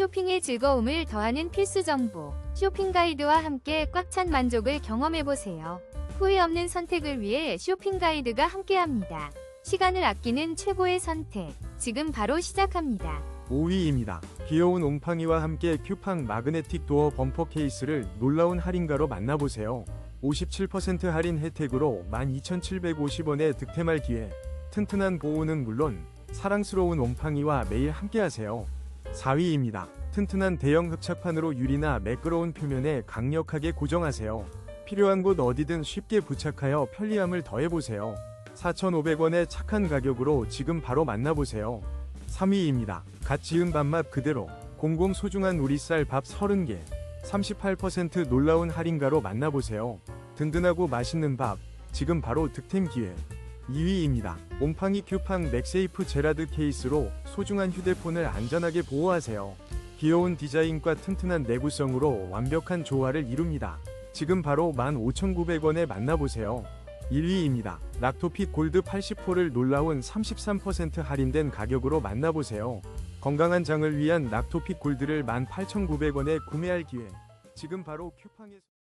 쇼핑의 즐거움을 더하는 필수 정보. 쇼핑 가이드와 함께 꽉 찬 만족을 경험해보세요. 후회 없는 선택을 위해 쇼핑 가이드가 함께합니다. 시간을 아끼는 최고의 선택. 지금 바로 시작합니다. 5위입니다. 귀여운 옹팡이와 함께 큐팡 마그네틱 도어 범퍼 케이스를 놀라운 할인가로 만나보세요. 57% 할인 혜택으로 12,750원에 득템할 기회. 튼튼한 보호는 물론 사랑스러운 옹팡이와 매일 함께하세요. 4위입니다. 튼튼한 대형 흡착판으로 유리나 매끄러운 표면에 강력하게 고정하세요. 필요한 곳 어디든 쉽게 부착하여 편리함을 더해보세요. 4,500원의 착한 가격으로 지금 바로 만나보세요. 3위입니다. 갓 지은 밥맛 그대로 공공 소중한 우리 쌀 밥 30개 38% 놀라운 할인가로 만나보세요. 든든하고 맛있는 밥 지금 바로 득템 기회 2위입니다. 옴팡이 큐팡 맥세이프 제라드 케이스로 소중한 휴대폰을 안전하게 보호하세요. 귀여운 디자인과 튼튼한 내구성으로 완벽한 조화를 이룹니다. 지금 바로 15,900원에 만나보세요. 1위입니다. 락토핏 골드 80호를 놀라운 33% 할인된 가격으로 만나보세요. 건강한 장을 위한 락토핏 골드를 18,900원에 구매할 기회. 지금 바로 큐팡에서